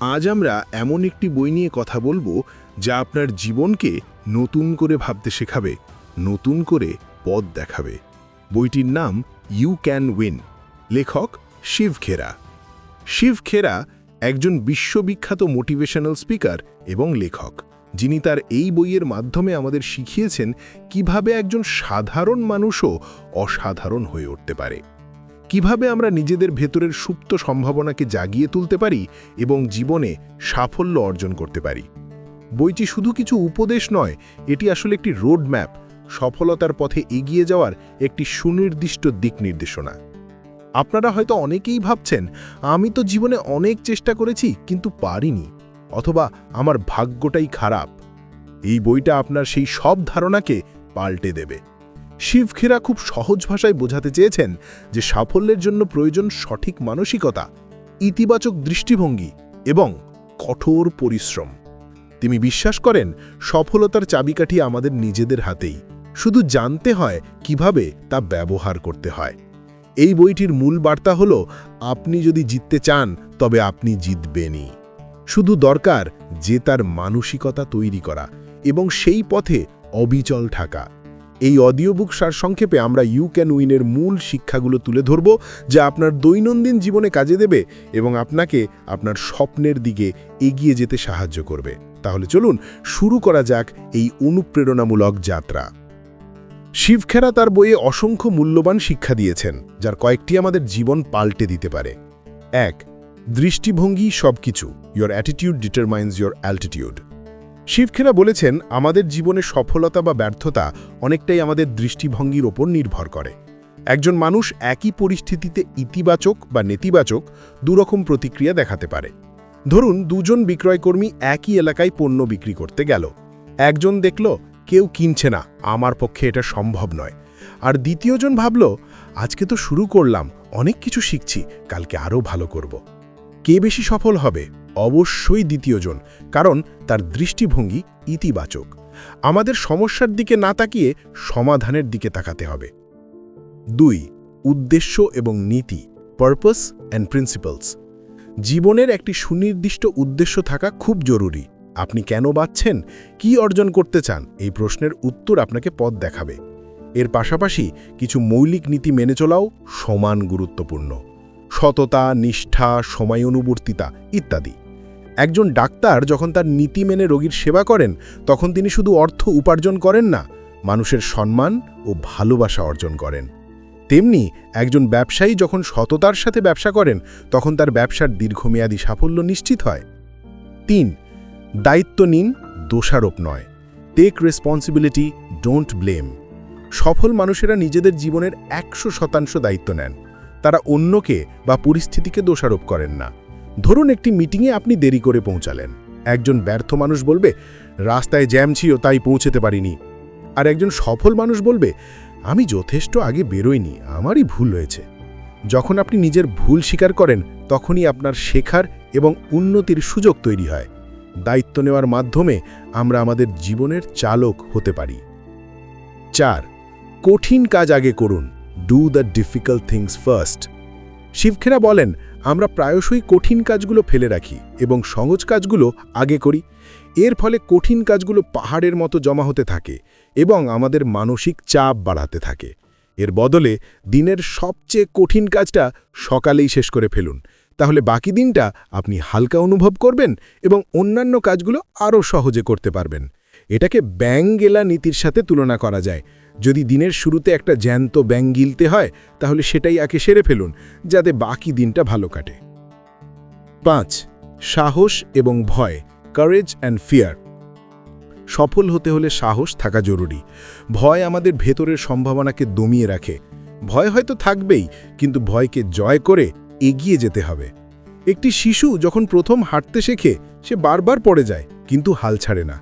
আজ আমরা এমন একটি বই নিয়ে কথা বলব যা আপনার জীবনকে নতুন করে ভাবতে শেখাবে, নতুন করে পথ দেখাবে। বইটির নাম ইউ ক্যান উইন। লেখক শিব খেরা। শিব খেরা একজন বিশ্ববিখ্যাত মোটিভেশনাল স্পিকার এবং লেখক। যিনি তার এই বইয়ের মাধ্যমে আমাদের শিখিয়েছেন কীভাবে একজন সাধারণ মানুষও অসাধারণ হয়ে উঠতে পারে। কীভাবে আমরা নিজেদের ভেতরের সুপ্ত সম্ভাবনাকে জাগিয়ে তুলতে পারি এবং জীবনে সাফল্য অর্জন করতে পারি? বইটি শুধু কিছু উপদেশ নয়, এটি আসলে একটি রোড ম্যাপ সফলতার পথে এগিয়ে যাওয়ার একটি সুনির্দিষ্ট দিক নির্দেশনা। আপনারা হয়তো অনেকেই ভাবছেন, আমি তো জীবনে অনেক চেষ্টা করেছি, কিন্তু পারিনি, অথবা আমার ভাগ্যটাই খারাপ। এই বইটা আপনার সেই সব ধারণাকে পাল্টে দেবে। শিবখেরা খুব সহজ ভাষায় বোঝাতে চেয়েছেন যে সাফল্যের জন্য প্রয়োজন সঠিক মানসিকতা, ইতিবাচক দৃষ্টিভঙ্গি এবং কঠোর পরিশ্রম। তিনি বিশ্বাস করেন, সফলতার চাবিকাঠি আমাদের নিজেদের হাতেই। শুধু জানতে হয় কীভাবে তা ব্যবহার করতে হয়। এই বইটির মূল বার্তা হল, আপনি যদি জিততে চান, তবে আপনি জিতবেনই। শুধু দরকার যে তার মানসিকতা তৈরি করা এবং সেই পথে অবিচল থাকা। এই অডিও বুক সারসংক্ষেপে আমরা ইউ ক্যান উইনের মূল শিক্ষাগুলো তুলে ধরব, যা আপনার দৈনন্দিন জীবনে কাজে দেবে এবং আপনাকে আপনার স্বপ্নের দিকে এগিয়ে যেতে সাহায্য করবে। তাহলে চলুন শুরু করা যাক এই অনুপ্রেরণামূলক যাত্রা। শিবখেরা তার বইয়ে অসংখ্য মূল্যবান শিক্ষা দিয়েছেন, যার কয়েকটি আমাদের জীবন পাল্টে দিতে পারে। এক, দৃষ্টিভঙ্গি সবকিছু। Your attitude determines your altitude Shiv Khera বলেছেন, আমাদের জীবনে সফলতা বা ব্যর্থতা অনেকটাই আমাদের দৃষ্টিভঙ্গির ওপর নির্ভর করে। একজন মানুষ একই পরিস্থিতিতে ইতিবাচক বা নেতিবাচক দুরকম প্রতিক্রিয়া দেখাতে পারে। ধরুন, দুজন বিক্রয়কর্মী একই এলাকায় পণ্য বিক্রি করতে গেল। একজন দেখল, কেউ কিনছে না, আমার পক্ষে এটা সম্ভব নয়। আর দ্বিতীয়জন ভাবল, আজকে তো শুরু করলাম, অনেক কিছু শিখছি, কালকে আরও ভালো করব। কে বেশি সফল হবে? অবশ্যই দ্বিতীয়জন, কারণ তার দৃষ্টিভঙ্গি ইতিবাচক। আমাদের সমস্যার দিকে না তাকিয়ে সমাধানের দিকে তাকাতে হবে। দুই, উদ্দেশ্য এবং নীতি পারপাস অ্যান্ড প্রিন্সিপালস জীবনের একটি সুনির্দিষ্ট উদ্দেশ্য থাকা খুব জরুরি। আপনি কেন বাঁচছেন? কি অর্জন করতে চান? এই প্রশ্নের উত্তর আপনাকে পথ দেখাবে। এর পাশাপাশি কিছু মৌলিক নীতি মেনে চলাও সমান গুরুত্বপূর্ণ। সততা, নিষ্ঠা, সময় অনুবর্তিতা ইত্যাদি। একজন ডাক্তার যখন তার নীতি মেনে রোগীর সেবা করেন, তখন তিনি শুধু অর্থ উপার্জন করেন না, মানুষের সম্মান ও ভালোবাসা অর্জন করেন। তেমনি একজন ব্যবসায়ী যখন সততার সাথে ব্যবসা করেন, তখন তার ব্যবসার দীর্ঘমেয়াদী সাফল্য নিশ্চিত হয়। তিন, দায়িত্ব নিন, দোষারোপ নয়। টেক রেসপন্সিবিলিটি ডোন্ট ব্লেম সফল মানুষেরা নিজেদের জীবনের একশো শতাংশ দায়িত্ব নেন। তারা অন্যকে বা পরিস্থিতিকে দোষারোপ করেন না। ধরুন একটি মিটিংয়ে আপনি দেরি করে পৌঁছালেন। একজন ব্যর্থ মানুষ বলবে, রাস্তায় জ্যাম ছিল তাই পৌঁছতে পারিনি। আর একজন সফল মানুষ বলবে, আমি যথেষ্ট আগে বেরোইনি, আমারই ভুল হয়েছে। যখন আপনি নিজের ভুল স্বীকার করেন, তখনই আপনার শেখার এবং উন্নতির সুযোগ তৈরি হয়। দায়িত্ব নেওয়ার মাধ্যমে আমরা আমাদের জীবনের চালক হতে পারি। চার, কঠিন কাজ আগে করুন। Do the difficult things first Shiv Khera বলেন, আমরা প্রায়শই কঠিন কাজগুলো ফেলে রাখি এবং সহজ কাজগুলো আগে করি। এর ফলে কঠিন কাজগুলো পাহাড়ের মতো জমা হতে থাকে এবং আমাদের মানসিক চাপ বাড়াতে থাকে। এর বদলে দিনের সবচেয়ে কঠিন কাজটা সকালেই শেষ করে ফেলুন। তাহলে বাকি দিনটা আপনি হালকা অনুভব করবেন এবং অন্যান্য কাজগুলো আরও সহজে করতে পারবেন। এটাকে ব্যাং গেলা নীতির সাথে তুলনা করা যায়। যদি দিনের শুরুতে একটা জ্যান্ত ব্যাং গিলতে হয়, তাহলে সেটাই আগে সেরে ফেলুন, যাতে বাকি দিনটা ভালো কাটে। পাঁচ, সাহস এবং ভয় কারেজ অ্যান্ড ফিয়ার সফল হতে হলে সাহস থাকা জরুরি। ভয় আমাদের ভেতরের সম্ভাবনাকে দমিয়ে রাখে। ভয় হয়তো থাকবেই, কিন্তু ভয়কে জয় করে এগিয়ে যেতে হবে। একটি শিশু যখন প্রথম হাঁটতে শেখে, সে বারবার পড়ে যায়, কিন্তু হাল ছাড়ে না।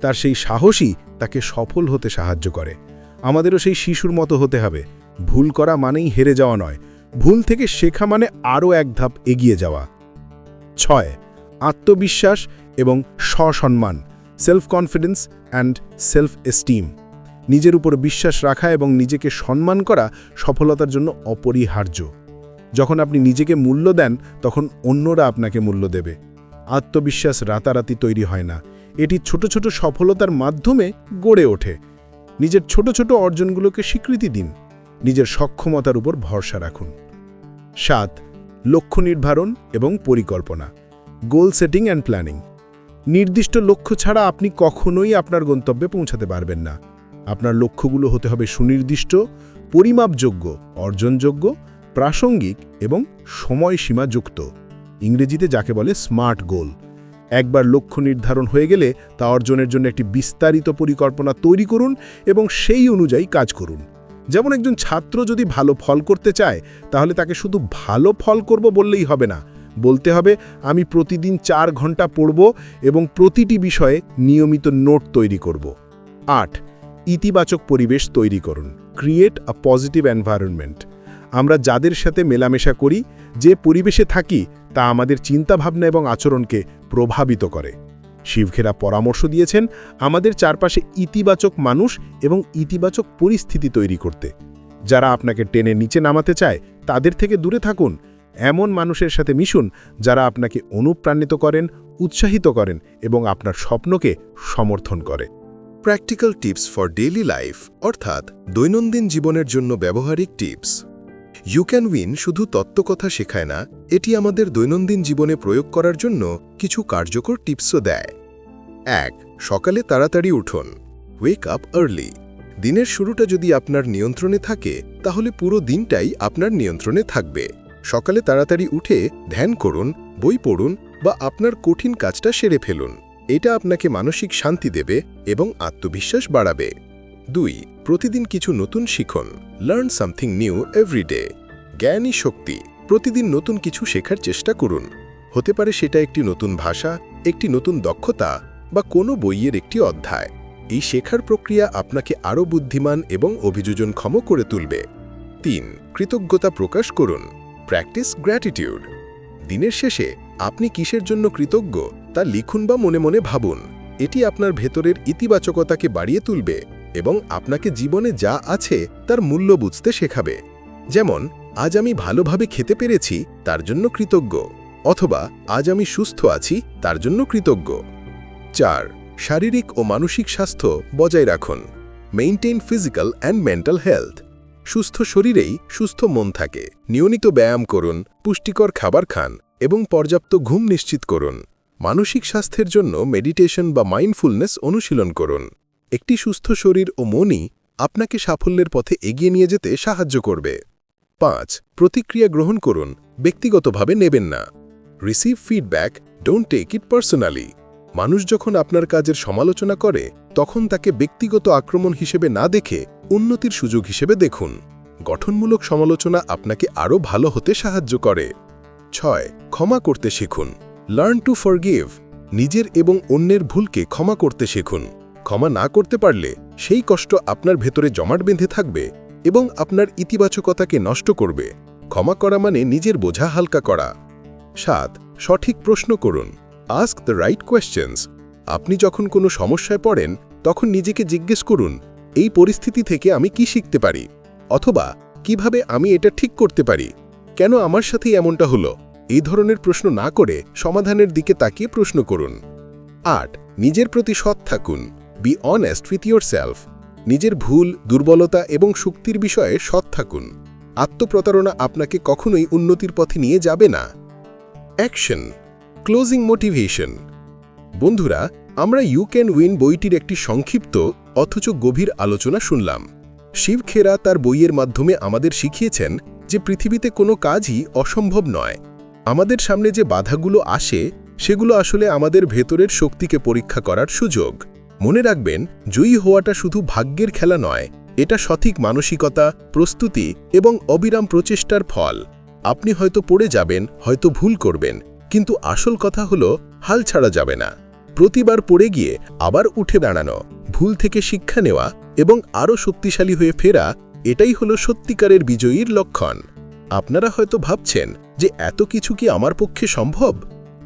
তার সেই সাহসই তাকে সফল হতে সাহায্য করে। আমাদেরও সেই শিশুর মতো হতে হবে। ভুল করা মানেই হেরে যাওয়া নয়। ভুল থেকে শেখা মানে আরও এক ধাপ এগিয়ে যাওয়া। ছয়, আত্মবিশ্বাস এবং স্বসম্মান self confidence and self esteem নিজের উপর বিশ্বাস রাখা এবং নিজেকে সম্মান করা সফলতার জন্য অপরিহার্য। যখন আপনি নিজেকে মূল্য দেন, তখন অন্যরা আপনাকে মূল্য দেবে। আত্মবিশ্বাস রাতারাতি তৈরি হয় না। এটি ছোট ছোট সফলতার মাধ্যমে গড়ে ওঠে। নিজের ছোট ছোট অর্জনগুলোকে স্বীকৃতি দিন। নিজের সক্ষমতার উপর ভরসা রাখুন। সাত, লক্ষ্য নির্ধারণ এবং পরিকল্পনা। গোল সেটিং অ্যান্ড প্ল্যানিং নির্দিষ্ট লক্ষ্য ছাড়া আপনি কখনোই আপনার গন্তব্যে পৌঁছাতে পারবেন না। আপনার লক্ষ্যগুলো হতে হবে সুনির্দিষ্ট, পরিমাপযোগ্য, অর্জনযোগ্য, প্রাসঙ্গিক এবং সময়সীমাযুক্ত। ইংরেজিতে যাকে বলে স্মার্ট গোল একবার লক্ষ্য নির্ধারণ হয়ে গেলে তা অর্জনের জন্য একটি বিস্তারিত পরিকল্পনা তৈরি করুন এবং সেই অনুযায়ী কাজ করুন। যেমন একজন ছাত্র যদি ভালো ফল করতে চায়, তাহলে তাকে শুধু ভালো ফল করব বললেই হবে না। বলতে হবে, আমি প্রতিদিন চার ঘণ্টা পড়ব এবং প্রতিটি বিষয়ে নিয়মিত নোট তৈরি করব। আট, ইতিবাচক পরিবেশ তৈরি করুন। Create a positive environment. আমরা যাদের সাথে মেলামেশা করি, যে পরিবেশে থাকি, তা আমাদের চিন্তাভাবনা এবং আচরণকে প্রভাবিত করে। শিবখেরা পরামর্শ দিয়েছেন আমাদের চারপাশে ইতিবাচক মানুষ এবং ইতিবাচক পরিস্থিতি তৈরি করতে। যারা আপনাকে টেনে নিচে নামাতে চায়, তাদের থেকে দূরে থাকুন। এমন মানুষের সাথে মিশুন, যারা আপনাকে অনুপ্রাণিত করেন, উৎসাহিত করেন এবং আপনার স্বপ্নকে সমর্থন করে। Practical tips for daily life অর্থাৎ দৈনন্দিন জীবনের জন্য ব্যবহারিক টিপস ইউ ক্যান উইন শুধু তত্ত্বকথা শেখায় না, এটি আমাদের দৈনন্দিন জীবনে প্রয়োগ করার জন্য কিছু কার্যকর টিপসও দেয়। এক, সকালে তাড়াতাড়ি উঠুন। ওয়েক আপ আর্লি দিনের শুরুটা যদি আপনার নিয়ন্ত্রণে থাকে, তাহলে পুরো দিনটাই আপনার নিয়ন্ত্রণে থাকবে। সকালে তাড়াতাড়ি উঠে ধ্যান করুন, বই পড়ুন বা আপনার কঠিন কাজটা সেরে ফেলুন। এটা আপনাকে মানসিক শান্তি দেবে এবং আত্মবিশ্বাস বাড়াবে। দুই প্রতিদিন কিছু নতুন শিখুন। লার্ন সামথিং নিউ এভরিডে জ্ঞানই শক্তি। প্রতিদিন নতুন কিছু শেখার চেষ্টা করুন। হতে পারে সেটা একটি নতুন ভাষা, একটি নতুন দক্ষতা, বা কোনো বইয়ের একটি অধ্যায়। এই শেখার প্রক্রিয়া আপনাকে আরও বুদ্ধিমান এবং অভিযোজনক্ষম করে তুলবে। তিন, কৃতজ্ঞতা প্রকাশ করুন। প্র্যাকটিস গ্র্যাটিটিউড দিনের শেষে আপনি কিসের জন্য কৃতজ্ঞ তা লিখুন বা মনে মনে ভাবুন। এটি আপনার ভেতরের ইতিবাচকতাকে বাড়িয়ে তুলবে। এবং আপনাকে জীবনে যা আছে তার মূল্য বুঝতে শেখাবে। যেমন, আজ আমি ভালোভাবে খেতে পেরেছি, তার জন্য কৃতজ্ঞ, অথবা আজ আমি সুস্থ আছি, তার জন্য কৃতজ্ঞ। চার, শারীরিক ও মানসিক স্বাস্থ্য বজায় রাখুন। Maintain physical and mental health সুস্থ শরীরেই সুস্থ মন থাকে। নিয়মিত ব্যায়াম করুন, পুষ্টিকর খাবার খান, এবং পর্যাপ্ত ঘুম নিশ্চিত করুন। মানসিক স্বাস্থ্যের জন্য মেডিটেশন বা মাইন্ডফুলনেস অনুশীলন করুন। একটি সুস্থ শরীর ও মনই আপনাকে সাফল্যের পথে এগিয়ে নিয়ে যেতে সাহায্য করবে। পাঁচ, প্রতিক্রিয়া গ্রহণ করুন, ব্যক্তিগতভাবে নেবেন না। Receive feedback don't take it personally মানুষ যখন আপনার কাজের সমালোচনা করে, তখন তাকে ব্যক্তিগত আক্রমণ হিসেবে না দেখে উন্নতির সুযোগ হিসেবে দেখুন। গঠনমূলক সমালোচনা আপনাকে আরও ভালো হতে সাহায্য করে। ছয়, ক্ষমা করতে শিখুন। লার্ন টু ফরগিভ নিজের এবং অন্যের ভুলকে ক্ষমা করতে শিখুন। ক্ষমা না করতে পারলে সেই কষ্ট আপনার ভেতরে জমাট বেঁধে থাকবে এবং আপনার ইতিবাচকতাকে নষ্ট করবে। ক্ষমা করা মানে নিজের বোঝা হালকা করা। সাত, সঠিক প্রশ্ন করুন। আস্ক দ্য রাইট কোয়েশ্চেন্স আপনি যখন কোনো সমস্যায় পড়েন, তখন নিজেকে জিজ্ঞেস করুন, এই পরিস্থিতি থেকে আমি কি শিখতে পারি? অথবা, কীভাবে আমি এটা ঠিক করতে পারি? কেন আমার সাথে এমনটা হলো? এই ধরনের প্রশ্ন না করে সমাধানের দিকে তাকিয়ে প্রশ্ন করুন। আট, নিজের প্রতি সৎ থাকুন। Be honest with yourself নিজের ভুল, দুর্বলতা এবং শক্তির বিষয়ে সৎ থাকুন। আত্মপ্রতারণা আপনাকে কখনোই উন্নতির পথে নিয়ে যাবে না। অ্যাকশন ক্লোজিং মোটিভেশন বন্ধুরা, আমরা ইউ ক্যান উইন বইটির একটি সংক্ষিপ্ত, অথচ গভীর আলোচনা শুনলাম। শিব খেরা তার বইয়ের মাধ্যমে আমাদের শিখিয়েছেন যে পৃথিবীতে কোনো কাজই অসম্ভব নয়। আমাদের সামনে যে বাধাগুলো আসে, সেগুলো আসলে আমাদের ভেতরের শক্তিকে পরীক্ষা করার সুযোগ। মনে রাখবেন, জয়ী হওয়াটা শুধু ভাগ্যের খেলা নয়, এটা সঠিক মানসিকতা, প্রস্তুতি এবং অবিরাম প্রচেষ্টার ফল। আপনি হয়তো পড়ে যাবেন, হয়তো ভুল করবেন, কিন্তু আসল কথা হলো, হাল ছাড়া যাবে না। প্রতিবার পড়ে গিয়ে আবার উঠে দাঁড়ানো, ভুল থেকে শিক্ষা নেওয়া এবং আরও শক্তিশালী হয়ে ফেরা, এটাই হলো সত্যিকারের বিজয়ীর লক্ষণ। আপনারা হয়তো ভাবছেন যে এত কিছু কি আমার পক্ষে সম্ভব?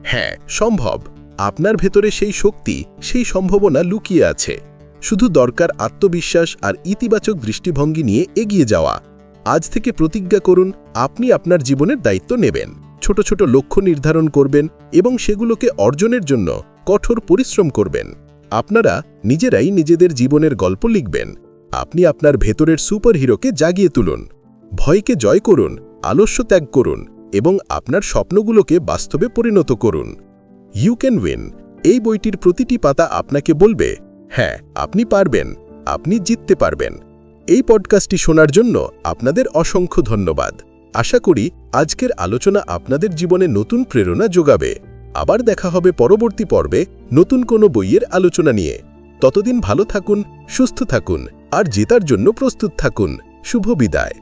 হ্যাঁ সম্ভব। আপনার ভেতরে সেই শক্তি, সেই সম্ভাবনা লুকিয়ে আছে। শুধু দরকার আত্মবিশ্বাস আর ইতিবাচক দৃষ্টিভঙ্গি নিয়ে এগিয়ে যাওয়া। আজ থেকে প্রতিজ্ঞা করুন, আপনি আপনার জীবনের দায়িত্ব নেবেন। ছোট ছোট লক্ষ্য নির্ধারণ করবেন এবং সেগুলোকে অর্জনের জন্য কঠোর পরিশ্রম করবেন। আপনারা নিজেরাই নিজেদের জীবনের গল্প লিখবেন। আপনি আপনার ভেতরের সুপারহিরোকে জাগিয়ে তুলুন। ভয়কে জয় করুন, আলস্য ত্যাগ করুন এবং আপনার স্বপ্নগুলোকে বাস্তবে পরিণত করুন। ইউ ক্যান উইন এই বইটির প্রতিটি পাতা আপনাকে বলবে হ্যাঁ আপনি পারবেন, আপনি জিততে পারবেন। এই পডকাস্টটি শোনার জন্য আপনাদের অসংখ্য ধন্যবাদ। আশা করি আজকের আলোচনা আপনাদের জীবনে নতুন প্রেরণা যোগাবে। আবার দেখা হবে পরবর্তী পর্বে নতুন কোনো বইয়ের আলোচনা নিয়ে। ততদিন ভালো থাকুন, সুস্থ থাকুন, আর জেতার জন্য প্রস্তুত থাকুন। শুভ বিদায়।